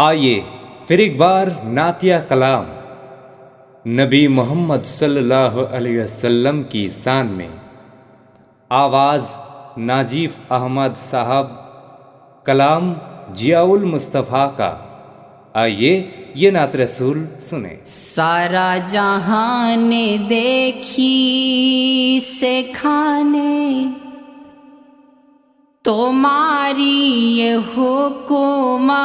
आइए फिर एक बार नातिया कलाम, नबी मोहम्मद सल्लल्लाहु अलैहि वसल्लम की शान में। आवाज़ नाजीफ अहमद साहब, कलाम जियाउल मुस्तफ़ा का। आइए ये नात रसूल सुने। सारा जहान देखी से खाने তোমারি হুকুমার।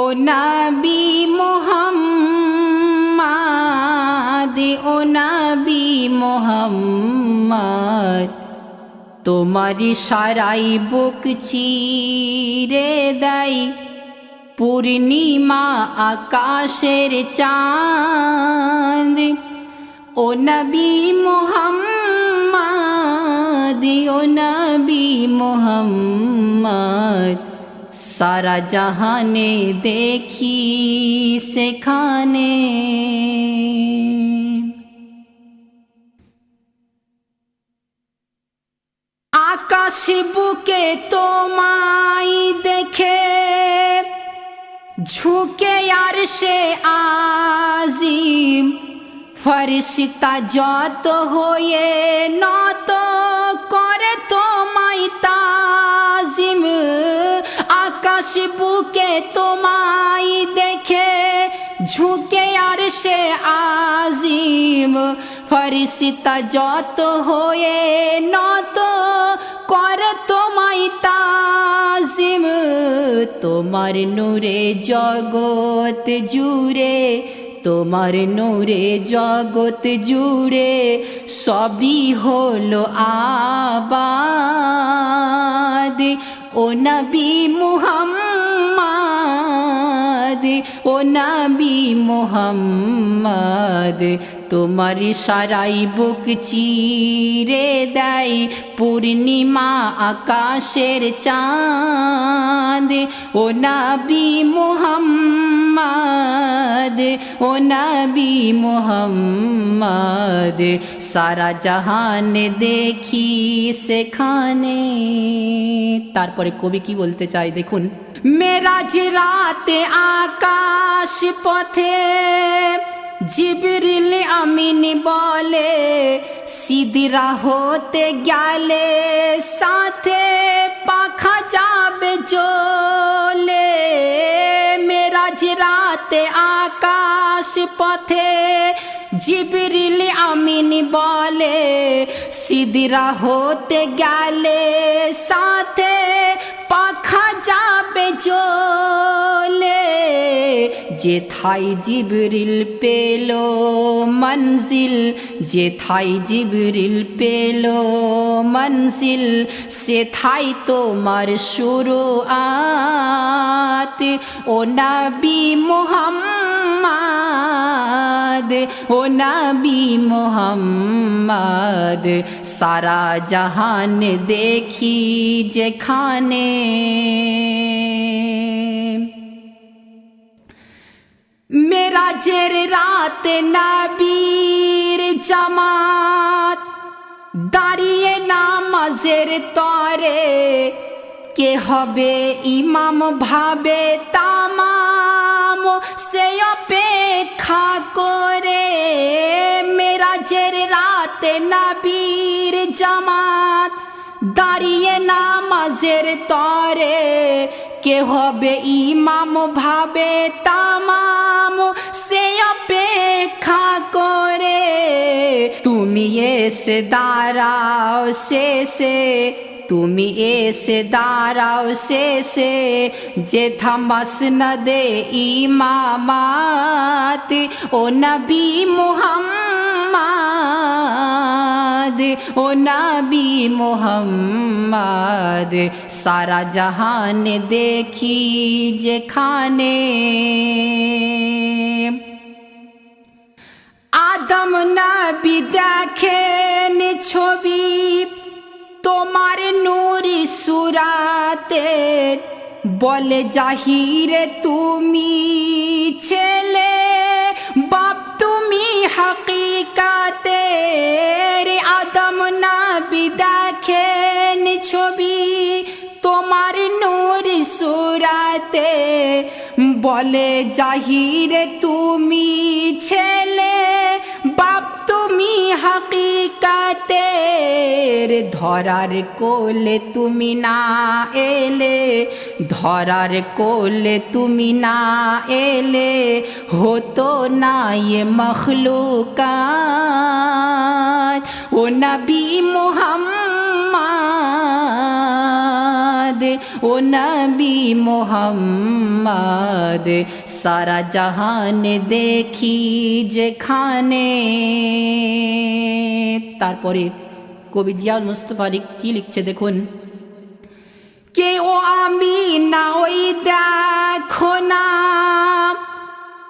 ও নবী মোহাম্মদ, ও নবী মোহাম্মদ, তোমারি সারাই বুক চিরে দেয়। পূর্ণিমা আকাশের চাঁদ, ও নবী মোহাম্মদ ও নবী মোহাম্মদ। সারা জাহানে দেখি সেখানে। আকাশ বুকে তোমায় দেখে ঝুঁকে আর সে আজিম। ফরিস্তা যত হয়ে নত তাজিম, আকাশ বুকে তোমায় দেখে ঝুঁকে আর সে আজিম। ফরিস্তা যত হয়ে নত করে তোমায় তাজিম। তোমার নূরে জগৎ জুড়ে তোমার নূরে জগৎ জুড়ে সবই হলো আবাদ। ও নবী মুহাম্মাদ ও নবী মুহাম্মদ তোমার সারাই বুক চিরে দেয় পূর্ণিমা আকাশের চাঁদ। ও নাবি মুহাম্মদ, ও নাবি মুহাম্মদ, সারা জাহান দেখি সেখানে। তারপরে কবি কি বলতে চাই দেখুন? মেরাজ রাতে আকাশ পথে জিবরিল আমিন বলে, সিদিরা হতে গেলে সাথে পাখা যাবে চলে মেরাজ রাতে আকাশ পথে জিবরিল আমিন বলে, সিদিরা হতে গেলে সাথে পাখা যাবে জলে যেথায় জিবরিল পেল মঞ্জিল যেথায় জিবরিল পেল মঞ্জিল সেথায় তোমার শুরু আত ও নবী মোহাম্মদ, ও নবী মোহাম্মদ, সারা জাহান দেখি যেখানে। মেরাজের রাত নবীর জামাত। দাঁড়িয়ে নামাজের তরে কে হবে ইমাম ভাবে তামাম। সে অপেক্ষা করে মেরাজের রাতে নবীর জামাত। দাঁড়িয়ে নামাজের তরে কে হবে ইমাম ভাবে তামাম। করে। তুমি এসে দাঁড়াও শেষে, তুমি এসে দাঁড়াও শেষে। যে থামাস না দে ইমামাত, ও নবী মোহাম্মদ, ও নবী মোহাম্মদ। সারা জাহান দেখি যেখানে। আদম নবী দেখেন ছবি, তোমার নুরি সুরাতে বলে, জাহিরে, তুমি ছেলে, বাপ তুমি হাকিকাতে রে আদম নবী দেখেন ছবি, তোমার নূর সুরাতে বলে, জাহিরে, তুমি ছেলে তুমি হাকিকাতের ধরার কোলে তুমি না এলে, ধরার কোলে তুমি না এলে হতো না ये মখলুকাত। ও নবী মোহাম্মদ, ও নবী মোহাম্মদ। সারা জাহান দেখি যেখানে। তারপরে কবি জিয়াউল মুস্তফা কি লিখছে দেখুন? কে ও আমি না, ওই দেখো না।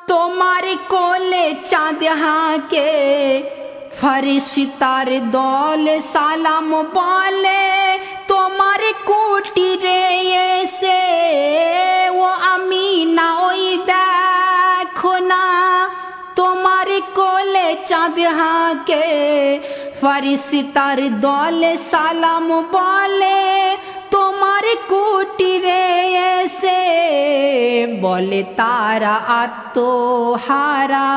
তোমার কোলে চাঁদ হাকে। ফরিস্তার দল সালাম বলে। কোলে চাঁদ হাকে ফরিস্তার দল সালাম বলে তোমার কুটিরে এসে বলে তারা আত্মহারা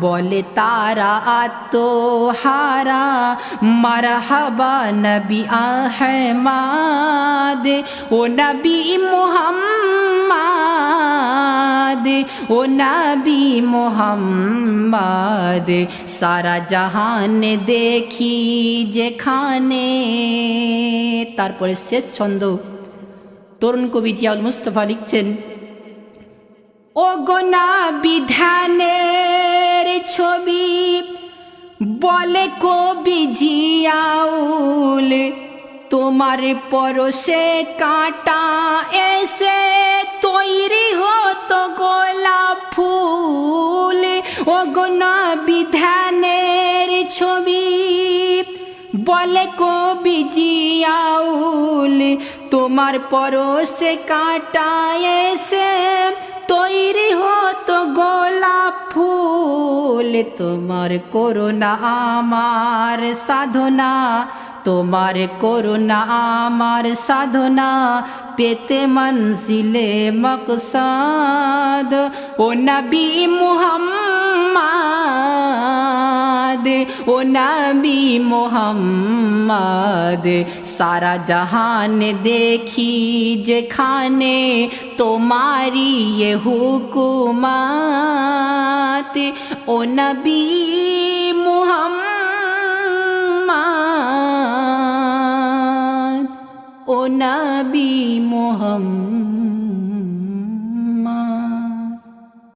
বলে তারা আত্মহারা মারহাবা নবী আহমাদ ও নবী মোহাম্মদ ও নাবি মোহাম্মদ, সারা জাহান দেখি যেখানে। তারপরে শেষ ছন্দ, তরুণ কবি জিয়াউল মুস্তফা লিখছেন, ও গোনা বিধানের ছবি, বলে কবি জিয়াউল, তোমার পরশে কাঁটা এসে তৈরি হতো বলে, কবি জিয়াউল, তোমার পরশে কাঁটা এসে তৈরি হতো গোলাপ ফুল। তোমার করোনা আমার সাধনা, তোমার করুণা আমার সাধনা, পেতে মনজিলে মকসাদ। ও নবী মুহাম্মদ ও নবী মোহাম্মদ। সারা জাহান দেখি যেখানে তোমারি ये हुকুমাত ও নবী মুহাম্মদ, ও নবী মোহাম্মদ।